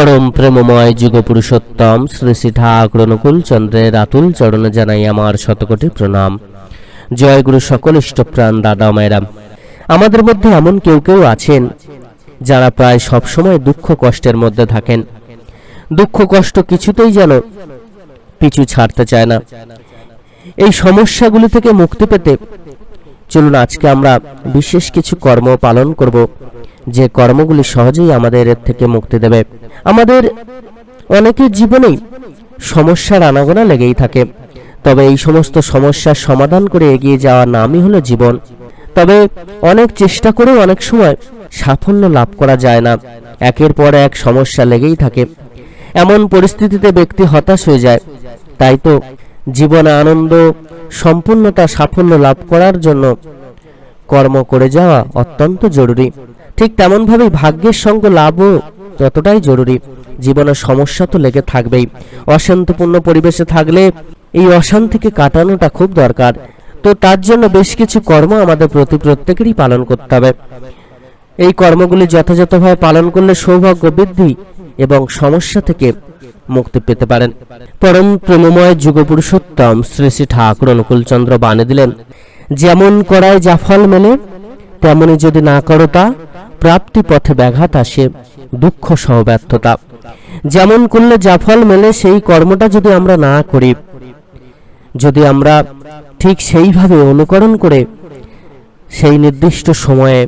পরম প্রেমময় যুগ পুরুষোত্তম শ্রী শ্রী ঠাকুর অনুকূল চন্দ্রের আতুল চরণে জানাই আমার শতকোটি প্রণাম জয় গুরু সকল ইষ্টপ্রাণ দাদা মায়েরা আমাদের মধ্যে এমন কেউ কেউ আছেন যারা প্রায় সবসময় দুঃখ কষ্টের মধ্যে থাকেন। দুঃখ কষ্ট কিছুতেই যেন পিছু ছাড়তে চায় না। এই সমস্যাগুলি থেকে মুক্তি পেতে চলুন আজকে আমরা বিশেষ কিছু কর্ম পালন করব। যে কর্মগুলি সহজেই আমাদের এর থেকে মুক্তি দেবে। আমাদের অনেকের জীবনেই সমস্যার আনাগোনা লেগেই থাকে। তবে এই সমস্ত সমস্যার সমাধান করে এগিয়ে যাওয়ার নামই হলো জীবন। তবে অনেক চেষ্টা করেও অনেক সময় সাফল্য লাভ করা যায় না। একের পর এক সমস্যা লেগেই থাকে। এমন পরিস্থিতিতে ব্যক্তি হতাশ হয়ে যায়। তাই তো জীবনে আনন্দ, সম্পূর্ণতা, সাফল্য লাভ করার জন্য কর্ম করে যাওয়া অত্যন্ত জরুরি। ঠিক তেমনভাবেই ভাগ্যের সঙ্গে লাভও ততটাই জরুরি। জীবনের সমস্যা তো লেগে থাকবেই। অশান্তপূর্ণ পরিবেশে থাকলে এই অশান্তিকে কাটানোটা খুব দরকার। তো তার জন্য বেশ কিছু কর্ম আমাদের প্রতি প্রত্যেকেরই পালন করতে হবে। এই কর্মগুলি যথাযথভাবে পালন করলে সৌভাগ্য বৃদ্ধি এবং সমস্যা থেকে মুক্তি পেতে পারেন। পরম প্রেমময় যুগপুরুষোত্তম শ্রী শ্রী ঠাকুর অনুকূলচন্দ্র বানে দিলেন, যেমন করায় যা ফল মেলে, তেমনি যদি না করো তা প্রাপ্তি পথে ব্যাঘাত আসে দুঃখ সহ ব্যর্থতা। যেমন করলে যা ফল মেলে, সেই কর্মটা যদি আমরা না করি, যদি আমরা ঠিক সেইভাবে অনুকরণ করে সেই নির্দিষ্ট সময়ে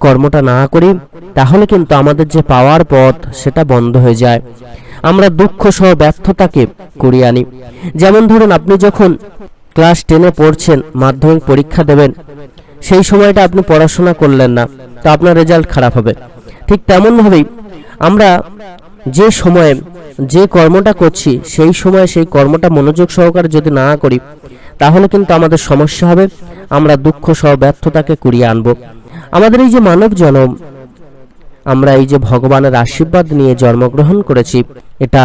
কর্মটা না করি, তাহলে কিন্তু আমাদের যে পাওয়ার পথ, সেটা বন্ধ হয়ে যায়। আমরা দুঃখ সহ ব্যর্থতাকে করিয়ে আনি। যেমন ধরুন, আপনি যখন ক্লাস টেনে পড়ছেন, মাধ্যমিক পরীক্ষা দেবেন সেই সময়টা আপনি পড়াশোনা করলেন না, তো আপনার রেজাল্ট খারাপ হবে। ঠিক তেমনভাবেই আমরা যে সময়ে যে কর্মটা করছি, সেই সময়ে সেই কর্মটা মনোযোগ সহকারে যদি না করি, তাহলে কিন্তু আমাদের সমস্যা হবে, আমরা দুঃখ সহ ব্যর্থতাকে কুড়িয়ে আনব। আমাদের এই যে মানব জনম, আমরা এই যে ভগবানের আশীর্বাদ নিয়ে জন্মগ্রহণ করেছি, এটা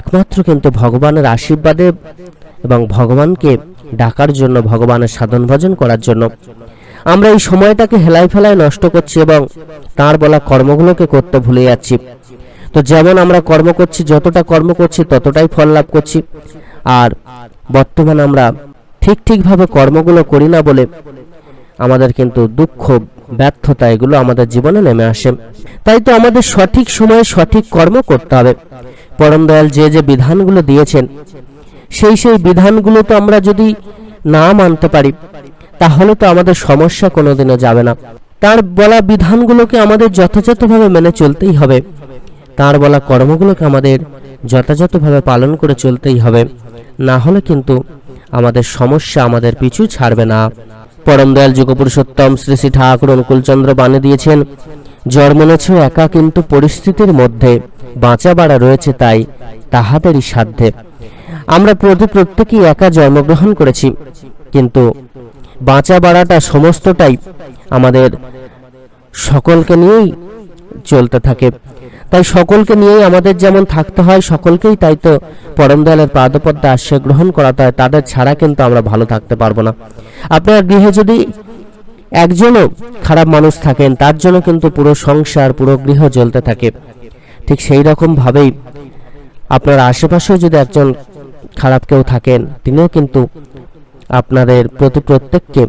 একমাত্র কিন্তু ভগবানের আশীর্বাদে এবং ভগবানকে ডাকার জন্য, ভগবানের সাধন ভজন করার জন্য। আমরা এই সময়টাকে হেলায় ফেলায় নষ্ট করছি এবং তার বলা কর্মগুলোকে করতে ভুলে যাচ্ছি। তো যেমন আমরা কর্ম করছি, যতটা কর্ম করছি, ততটাই ফল লাভ করছি। আর বর্তমানে আমরা ঠিক ঠিকভাবে কর্মগুলো করি না বলে আমাদের কিন্তু দুঃখ, ব্যর্থতা এগুলো আমাদের জীবনে নেমে আসে। তাই তো আমাদের সঠিক সময়ে সঠিক কর্ম করতে হবে। পরম দয়াল যে যে বিধানগুলো দিয়েছেন সেই সেই বিধানগুলো তো আমরা যদি না মানতে পারি, তাহলে তো আমাদের সমস্যা কোনোদিনও যাবে না। তার বলা বিধানগুলোকে আমাদের যথাযথভাবে মেনে চলতেই হবে। তার বলা কর্মগুলোকে আমাদের যথাযথভাবে পালন করে চলতেই হবে। না হলে কিন্তু আমাদের সমস্যা আমাদের পিছু ছাড়বে না। পরম দয়াল যুগপুরুষোত্তম শ্রী শ্রী ঠাকুর অনুকূলচন্দ্র বানে দিয়েছেন জন্মেছ একা কিন্তু পরিস্থিতির মধ্যে, বাঁচা বাড়া রয়েছে তাই তাহাদেরই সাধ্যে। আমরা প্রতি প্রত্যেকেই একা জন্মগ্রহণ করেছি। কিন্তু বাঁচা বাড়াটা সমস্তটাই আমাদের সকলকে নিয়েই চলতে থাকে। তাই সকলকে নিয়েই আমাদের যেমন থাকতে হয়, সকলকেই তাই তো পরম দয়ালের পাদপদ্মে আশ্রয় গ্রহণ করাতে হয় তাদের ছাড়া কিন্তু আমরা ভালো থাকতে পারব না। আপনার গৃহে যদি একজনও খারাপ মানুষ থাকেন, তার জন্য কিন্তু পুরো সংসার, পুরো গৃহ জ্বলতে থাকে। ঠিক সেই রকম ভাবেই আপনার আশেপাশেও যদি একজন খারাপ কেউ থাকেন, তিনিও কিন্তু আপনাদের প্রতি প্রত্যেককে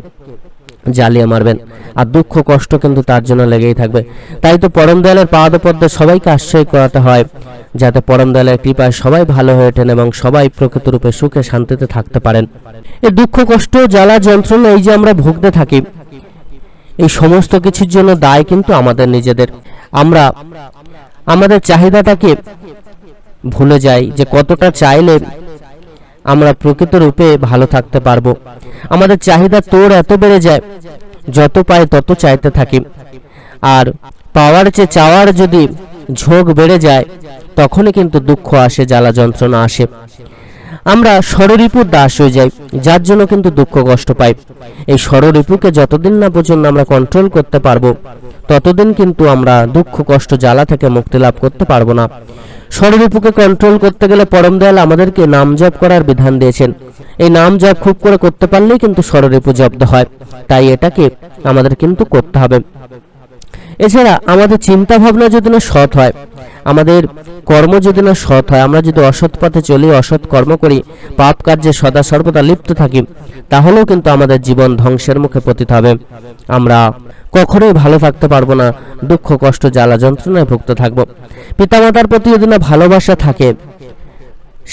জ্বালিয়ে মারবেন। আর দুঃখ, কষ্ট কিন্তু তার জন্য লেগেই থাকবে। তাই তো পরম দয়ালের পাদপদ্মে সবাইকে আশ্রয় করাতে হয়, যাতে পরম দয়ালের কৃপায় সবাই ভালো হয়ে ওঠেন এবং সবাই প্রকৃত রূপে সুখে শান্তিতে থাকতে পারেন। এই দুঃখ, কষ্ট, জ্বালা, যন্ত্রণা, এই যে আমরা ভুগতে থাকি, এই সমস্ত কিছুর জন্য দায় কিন্তু আমাদের নিজেদের। আমরা, আমাদের চাহিদাটাকে ভুলে যাই যে কতটা চাইলে আমরা প্রকৃত রূপে ভালো থাকতে পারব। আমাদের চাহিদা তোর এত বেড়ে যায়, যত পায় তত চাইতে থাকি। আর পাওয়ার চেয়ে চাওয়ার যদি ঝোঁক বেড়ে যায়, তখনই কিন্তু দুঃখ আসে, জ্বালা যন্ত্রণা আসে। আমরা ষড়রিপুর দাস হয়ে যাই, যার জন্য কিন্তু দুঃখ কষ্ট পাই। এই ষড়রিপুকে যতদিন না পর্যন্ত আমরা কন্ট্রোল করতে পারব, ততদিন কিন্তু আমরা দুঃখ, কষ্ট, জ্বালা থেকে মুক্তি লাভ করতে পারব না। ষড়রিপুকে কন্ট্রোল করতে গেলে পরম দয়াল আমাদেরকে নাম জপ করার বিধান দিয়েছেন। এই নাম জপ খুব করে করতে পারলেই কিন্তু ষড়রিপু জব্দ হয়। তাই এটাকে আমাদের কিন্তু করতে হবে। এছাড়া আমাদের চিন্তা ভাবনা যদি না সৎ হয়, আমাদের কর্ম যদি না সৎ হয়, আমরা যদি অসৎ পথে চলি, অসৎ কর্ম করি, পাপ কার্যে সদা সর্বদা লিপ্ত থাকি, তাহলেও কিন্তু আমাদের জীবন ধ্বংসের মুখে পতিত হবে। আমরা কখনোই ভালো থাকতে পারব না, দুঃখ, কষ্ট, জ্বালা, যন্ত্রণায় ভুক্ত থাকব। পিতামাতার প্রতি যদি না ভালোবাসা থাকে,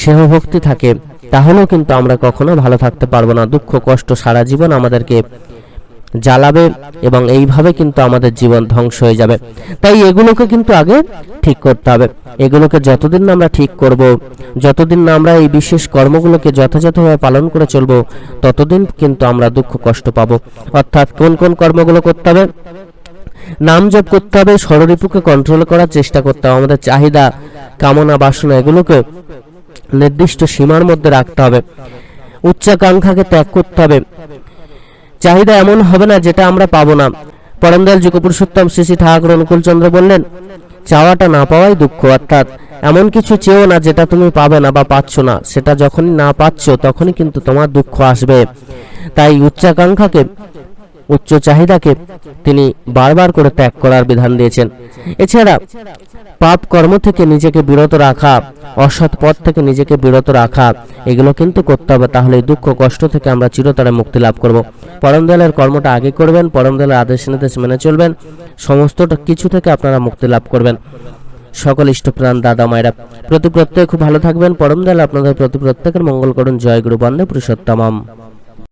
স্নেহ ভক্তি থাকে, তাহলেও কিন্তু আমরা কখনো ভালো থাকতে পারব না। দুঃখ, কষ্ট সারা জীবন আমাদেরকে জ্বালাবে এবং এইভাবে কিন্তু আমাদের জীবন ধ্বংস হয়ে যাবে। তাই এগুলোকে কিন্তু আগে ঠিক করতে হবে। এগুলোকে যতদিন না আমরা ঠিক করব, যতদিন না আমরা এই বিশেষ কর্মগুলোকে যথাযথভাবে পালন করে চলব, ততদিন কিন্তু আমরা দুঃখ কষ্ট পাবো। অর্থাৎ কোন কোন কর্মগুলো করতে হবে? নাম জপ করতে হবে ষড়রিপুকে কন্ট্রোল করার চেষ্টা করতে হবে, আমাদের চাহিদা, কামনা, বাসনা, এগুলোকে নির্দিষ্ট সীমার মধ্যে রাখতে হবে। উচ্চাকাঙ্ক্ষাকে ত্যাগ করতে হবে। চাহিদা এমন হবে না যেটা আমরা পাবো না। পরমদয়াল যুগপুরুষোত্তম শ্রী শ্রী ঠাকুর অনুকূলচন্দ্র বললেন, চাওয়াটা না পাওয়াই দুঃখ, অর্থাৎ এমন কিছু চেয়েও না যেটা তুমি পাবে না বা পাচ্ছ না। সেটা যখনই না পাচ্ছ, তখনই কিন্তু তোমার দুঃখ আসবে। তাই উচ্চাকাঙ্ক্ষাকে, উচ্চ চাহিদাকে তিনি বারবার করে ত্যাগ করার বিধান দিয়েছেন। এছাড়া পাপ কর্ম থেকে নিজেকে বিরত রাখা, অসৎ পথ থেকে নিজেকে বিরত রাখা, এগুলো কিন্তু করতে হবে। তাহলে দুঃখ কষ্ট থেকে আমরা চিরতরে মুক্তি লাভ করব। পরম দয়ালের কর্মটা আগে করবেন পরম দয়ালের আদেশ নির্দেশ মেনে চলবেন। সমস্তটা কিছু থেকে আপনারা মুক্তি লাভ করবেন। সকল ইষ্টপ্রাণ দাদা, মায়েরা, প্রতি প্রত্যেকে খুব ভালো থাকবেন। পরম দয়াল আপনাদের প্রতি প্রত্যেকের মঙ্গল করুন। জয় গুরু বন্দে পুরুষোত্তমম।